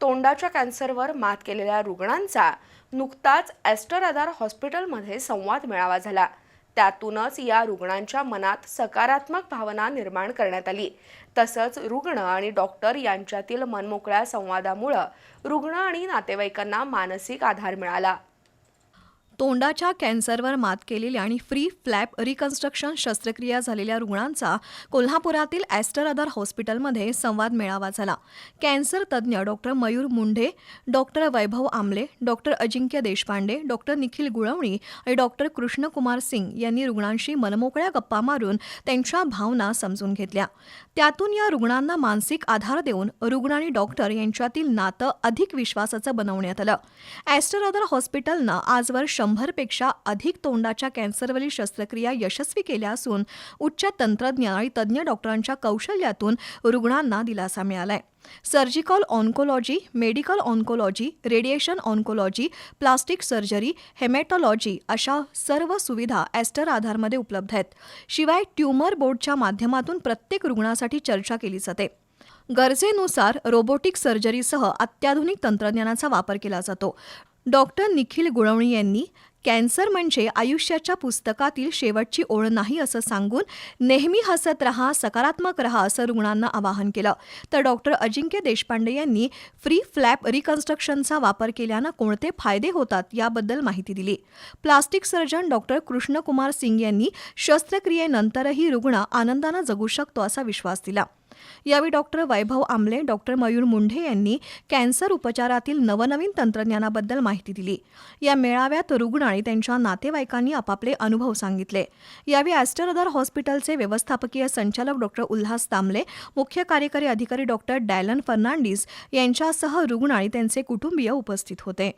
तोंडाच्या कॅन्सरवर मात केलेल्या रुग्णांचा नुकताच ॲस्टर आधार हॉस्पिटलमध्ये संवाद मेळावा झाला. त्यातूनच या रुग्णांच्या मनात सकारात्मक भावना निर्माण करण्यात आली. तसंच रुग्ण आणि डॉक्टर यांच्यातील मनमोकळ्या संवादामुळं रुग्ण आणि नातेवाईकांना मानसिक आधार मिळाला. तोंडाच्या कॅन्सरवर मात केलेल्या आणि फ्री फ्लॅप रिकन्स्ट्रक्शन शस्त्रक्रिया झालेल्या रुग्णांचा कोल्हापुरातील ॲस्टर अदर हॉस्पिटलमध्ये संवाद मेळावा झाला. कॅन्सर तज्ज्ञ doctor Mayur Mundhe doctor Vaibhav Amle doctor Ajinkya Deshpande doctor Nikhil Gulvani आणि डॉक्टर कृष्णकुमार सिंग यांनी रुग्णांशी मनमोकळ्या गप्पा मारून त्यांच्या भावना समजून घेतल्या. त्यातून या रुग्णांना मानसिक आधार देऊन रुग्ण आणि डॉक्टर यांच्यातील नातं अधिक विश्वासाचं बनवण्यात आलं. ॲस्टर अदर हॉस्पिटलनं आजवर शंभरपेक्षा अधिक तोंडाच्या कॅन्सरवरील शस्त्रक्रिया यशस्वी केल्या असून उच्च तंत्रज्ञ आणि तज्ज्ञ डॉक्टरांच्या कौशल्यातून रुग्णांना दिलासा मिळालाय. Surgical oncology medical oncology radiation oncology plastic surgery hematology अशा सर्व सुविधा ॲस्टर आधारमध्ये उपलब्ध आहेत. शिवाय ट्यूमर बोर्डच्या माध्यमातून प्रत्येक रुग्णासाठी चर्चा केली जाते. गरजेनुसार रोबोटिक सर्जरीसह अत्याधुनिक तंत्रज्ञानाचा वापर केला जातो. डॉक्टर निखिल गुळवणी यांनी कॅन्सर म्हणजे आयुष्याच्या पुस्तकातील शेवटची ओळ नाही असं सांगून नेहमी हसत रहा सकारात्मक रहा असं रुग्णांना आवाहन केलं. तर डॉक्टर अजिंक्य देशपांडे यांनी फ्री फ्लॅप रिकन्स्ट्रक्शनचा वापर केल्यानं कोणते फायदे होतात याबद्दल माहिती दिली. Plastic surgeon doctor Krishnakumar Singh यांनी शस्त्रक्रियेनंतरही रुग्ण आनंदानं जगू शकतो असा विश्वास दिला. यावेळी डॉक्टर वैभव आमले डॉक्टर मयूर मुंढे यांनी कॅन्सर उपचारातील नवनवीन तंत्रज्ञानाबद्दल माहिती दिली. या मेळाव्यात रुग्ण आणि त्यांच्या नातेवाईकांनी आपापले अनुभव सांगितले. यावेळी ॲस्टरदर हॉस्पिटलचे व्यवस्थापकीय संचालक डॉक्टर उल्हास तांबले मुख्य कार्यकारी अधिकारी डॉक्टर डॅलन फर्नांडिस यांच्यासह रुग्ण आणि त्यांचे कुटुंबीय उपस्थित होते.